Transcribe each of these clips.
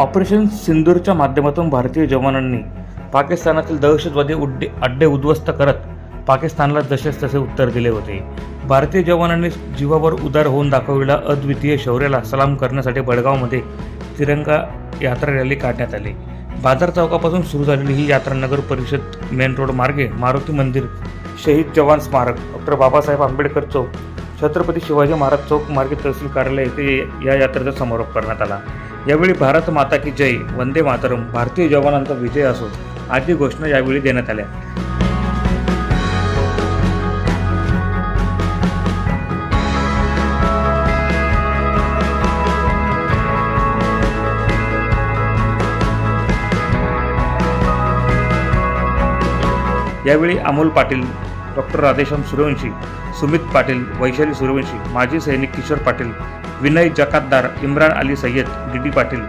Operation सिंदूरच्या माध्यमातून भारतीय जवानांनी पाकिस्तानातील दहशतवादी उड्डे अड्डे उद्ध्वस्त करत पाकिस्तानला जसेच तसे उत्तर दिले होते. भारतीय जवानांनी जीवावर उदार होऊन दाखवलेल्या अद्वितीय शौर्याला सलाम करण्यासाठी बडगावमध्ये तिरंगा यात्रा रॅली काढण्यात आली. बाजार चौकापासून सुरू झालेली ही यात्रा नगर परिषद मेन रोड मार्गे मारुती मंदिर शहीद जवान स्मारक. डॉक्टर बाबासाहेब आंबेडकर चौक छत्रपती शिवाजी महाराज चौक मार्गे तहसील कार्यालय येथे या यात्रेचा समारोप करण्यात आला. यावेळी भारत माता की जय वंदे मातरम भारतीय जवानांचा विजय असो आदी घोषणा यावेळी देण्यात आल्या. यावेळी अमोल पाटील डॉक्टर राधेश्याम सूर्यवंशी सुमित पाटील वैशाली सूर्यवंशी माजी सैनिक किशोर पाटील विनय जकातदार इम्रान अली सय्यद डी डी पाटील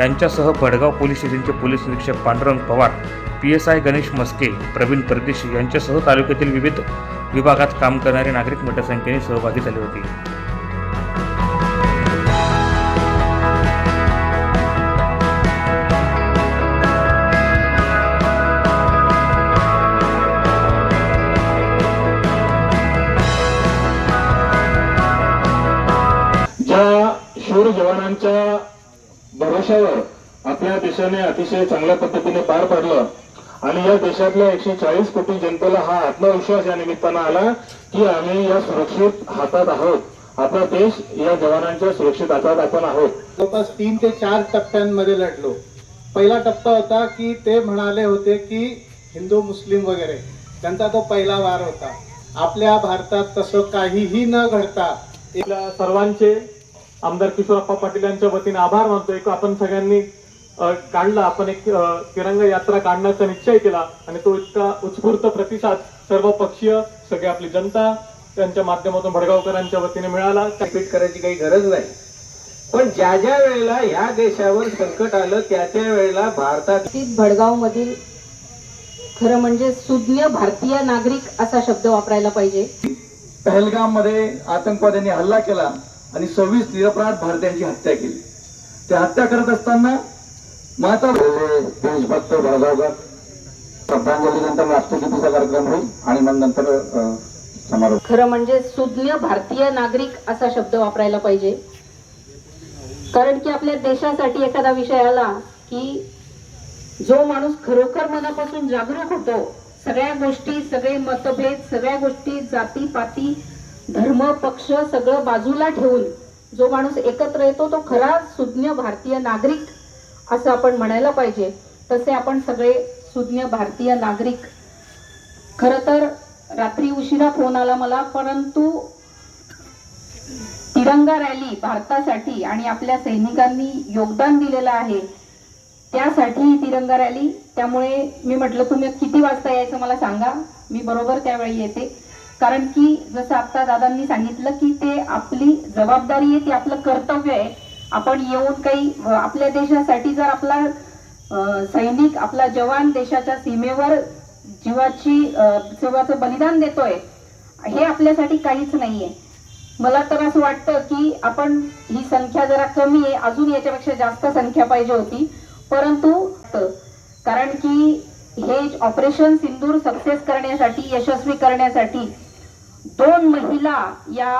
यांच्यासह भडगाव पोलीस स्टेशनचे पोलीस निरीक्षक Pandurang Pawar P S I Ganesh Maske Pravin Pardeshi यांच्यासह तालुक्यातील विविध विभागात काम करणारे नागरिक मोठ्या संख्येने सहभागी झाले होते. जवानांच्या भरोशावर आपल्या देशाने अतिशय चांगल्या पद्धतीने पार पाडलं. आणि या देशातल्या एकशे चाळीस कोटी जनतेला हा आत्मविश्वास या निमित्तानं आला की आम्ही या सुरक्षित हातात आहोत. आपला देश या जवानांच्या सुरक्षित हातात आपण आहोत. जवळपास तीन ते चार टप्प्यांमध्ये लढलो. पहिला टप्पा होता की ते म्हणाले होते की हिंदू मुस्लिम वगैरे त्यांचा तो पहिला वार होता. आपल्या भारतात तसं काहीही न घडता सर्वांचे आमदार किशोरप्पा पाटील यांच्या वतीने आभार मानतोय की आपण सगळ्यांनी काढला. आपण एक तिरंगा यात्रा काढण्याचा निश्चय केला आणि तो इतका उत्स्फूर्त प्रतिसाद सर्व पक्षीय सगळी आपली जनता त्यांच्या माध्यमातून भडगावकरांच्या वतीने मिळाला. रिपीट करायची काही गरज नाही. पण ज्या ज्या वेळेला ह्या देशावर संकट आलं त्या त्या वेळेला भारतात बाबतीत भडगावमधील खरं म्हणजे सुज्ञ भारतीय नागरिक असा शब्द वापरायला पाहिजे. पहलगाममध्ये आतंकवाद्यांनी हल्ला केला. आणि सव्वीस निरपराध भारतीयांची हत्या केली. ते हत्या करत असताना माता देशभक्त भडगावकर श्रद्धांजली नंतर राष्ट्रगीतीचा कार्यक्रम होईल आणि मग नंतर समारोप. खरं म्हणजे सुज्ञ भारतीय नागरिक असा शब्द वापरायला पाहिजे. कारण की आपल्या देशासाठी एखादा विषय आला की जो माणूस खरोखर मनापासून जागरूक होतो सगळ्या गोष्टी सगळे मतभेद सगळ्या गोष्टी जाती पाती धर्म पक्ष सगळं बाजूला ठेवून जो माणूस एकत्र येतो तो खरा सुज्ञ भारतीय नागरिक असं आपण म्हणायला पाहिजे. तसे आपण सगळे सुज्ञ भारतीय नागरिक. खर तर रात्री उशिरा फोन आला मला परंतु तिरंगा रॅली भारतासाठी आणि आपल्या सैनिकांनी योगदान दिलेलं आहे. त्यासाठी तिरंगा रॅली त्यामुळे मी म्हटलं तुम्ही किती वाजता यायचं मला सांगा. मी बरोबर त्यावेळी येते. कारण की जसं आता दादांनी सांगितलं की ते आपली जबाबदारी आहे ती आपलं कर्तव्य आहे. आपण येऊन काही आपल्या देशासाठी जर आपला सैनिक आपला जवान देशाच्या सीमेवर जीवाची जीवाचं बलिदान देतोय हे आपल्यासाठी काहीच नाहीये. मला तर असं वाटतं की आपण ही संख्या जरा कमी आहे अजून याच्यापेक्षा जास्त संख्या पाहिजे होती. परंतु कारण की हे ऑपरेशन सिंदूर सक्सेस करण्यासाठी यशस्वी करण्यासाठी दोन महिला या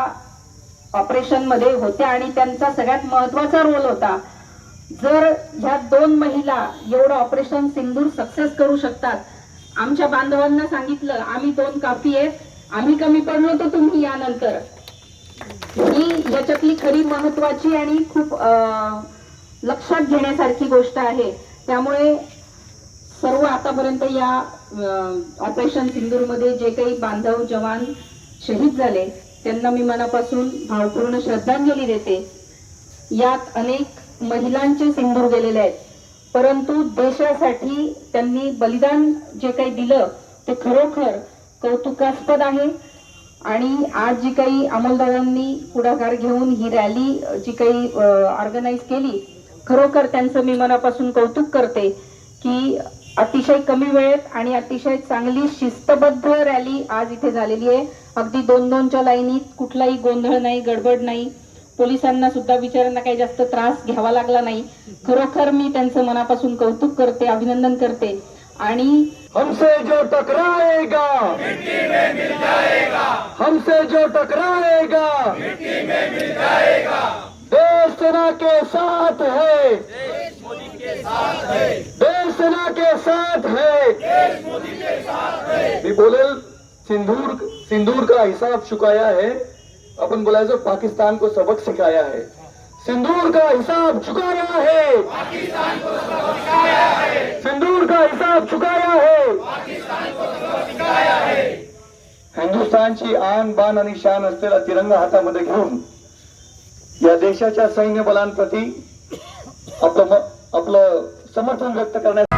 ऑपरेशनमध्ये होत्या आणि त्यांचा सगळ्यात महत्त्वाचा रोल होता. जर ह्या दोन महिला एवढं ऑपरेशन सिंदूर सक्सेस करू शकतात आमच्या बांधवांना सांगितलं आम्ही दोन काफी आहेत आम्ही कमी पडलो तर तुम्ही यानंतर ही याच्यातली खरी महत्वाची आणि खूप अं, लक्षात घेण्यासारखी गोष्ट आहे. त्यामुळे सर्व आतापर्यंत या ऑपरेशन सिंदूरमध्ये जे काही बांधव जवान शहीद झाले त्यांना मी मनापासून भावपूर्ण श्रद्धांजली देते. यात अनेक महिलांचे सिंदूर गेलेले आहेत. परंतु देशासाठी त्यांनी बलिदान जे काही दिलं ते खरोखर कौतुकास्पद आहे. आणि आज जी काही अंमलदारांनी पुढाकार घेऊन ही रॅली जी काही ऑर्गनाईज केली खरोखर त्यांचं मी मनापासून कौतुक करते की अतिशय कमी वेळेत आणि अतिशय चांगली शिस्तबद्ध रॅली आज इथे झालेली आहे. अगदी दोन दोनच्या लाईनीत कुठलाही गोंधळ नाही गडबड नाही. पोलिसांना सुद्धा बिचाऱ्यांना काही जास्त त्रास घ्यावा लागला नाही. खरोखर मी त्यांचं मनापासून कौतुक करते अभिनंदन करते. आणि हमसे जो टकराएगा हमसे जो टकराएगा देश सेना के साथ है। देश सेना के साथ है। मी बोलेल सिंदूर सिंदूर का हिसाब चुकाया है अपन बोलायचं पाकिस्तान को सबक सिखाया है। सिंदूर का हिसाब चुकाया है। सिंदूर का हिसाब चुकाया है। हिंदुस्थानची आन बान आणि शान असलेला तिरंगा हातामध्ये घेऊन या देशाच्या सैन्य बलांप्रती आपलं आपलं समर्थन व्यक्त करण्यास